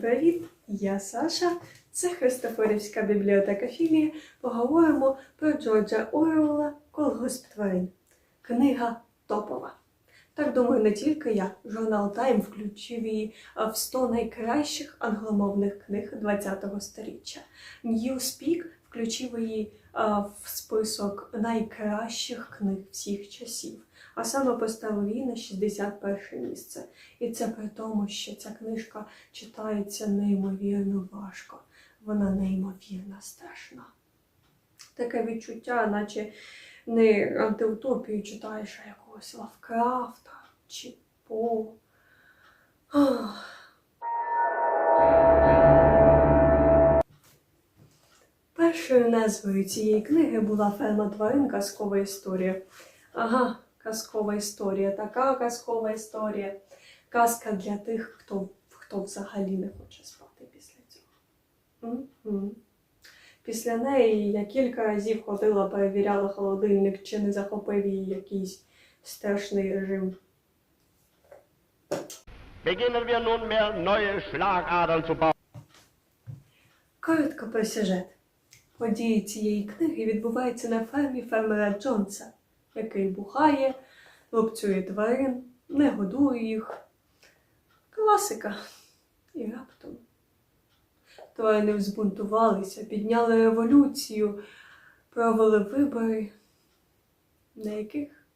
Привіт! Я Саша. Це Христофорівська бібліотека філія. Поговоримо про Джорджа Оруелла Колгосп тварин. Книга топова. Так думаю, не тільки я. Журнал Тайм включив її в 100 найкращих англомовних книг ХХ століття. Newspeak включив її в список найкращих книг всіх часів, а саме поставив її на 61 місце. І це при тому, що ця книжка читається неймовірно важко. Вона неймовірно страшна. Таке відчуття, наче не антиутопію читаєш, а якогось Лавкрафта чи По. Ах. Першою назвою цієї книги була ферма тварин казкова історія. Ага, казкова історія, така казкова історія. Казка для тих, хто, хто взагалі не хоче спати після цього. Мгм. Після неї я кілька разів ходила, перевіряла холодильник, чи не захопив її якийсь страшний режим. Коротко про сюжет. Події цієї книги відбуваються на фермі фермера Джонса, який бухає, лупцює тварин, не годує їх. Класика. І раптом тварини взбунтувалися, підняли революцію, провели вибори, на яких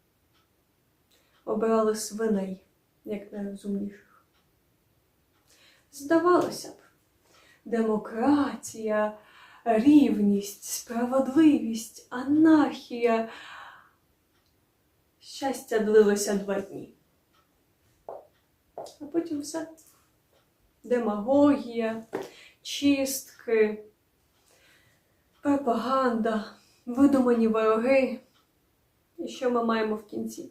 обирали свиней як найрозумніших. Здавалося б, демократія, рівність, справедливість, анархія. Щастя длилося два дні. А потім все. Демагогія, чистки, пропаганда, видумані вороги. І що ми маємо в кінці?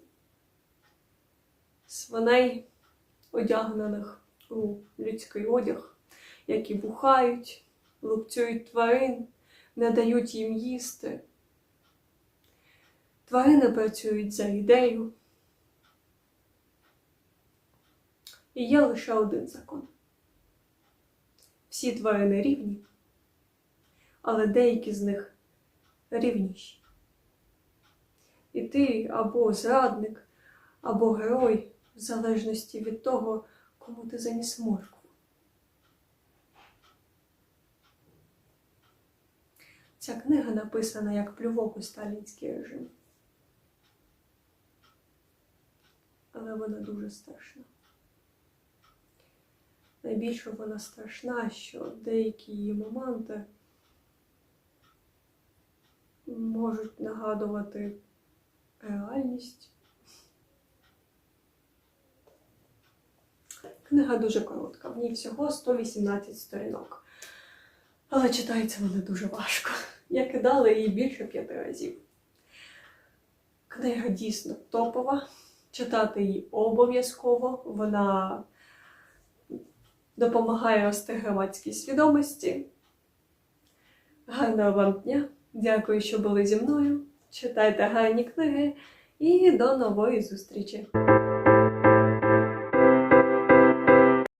Свиней, одягнених у людський одяг, які бухають, лупцюють тварин, не дають їм їсти. Тварини працюють за ідею. І є лише один закон. Всі тварини рівні, але деякі з них рівніші. І ти або зрадник, або герой, в залежності від того, кому ти заніс моркву. Ця книга написана як плювок у сталінський режим. Але вона дуже страшна. Найбільше вона страшна, що деякі її моменти можуть нагадувати реальність. Книга дуже коротка, в ній всього 118 сторінок. Але читається вона дуже важко. Я кидала її більше п'яти разів. Книга дійсно топова. Читати її обов'язково. Вона допомагає рости громадській свідомості. Гарного вам дня! Дякую, що були зі мною. Читайте гарні книги і до нової зустрічі!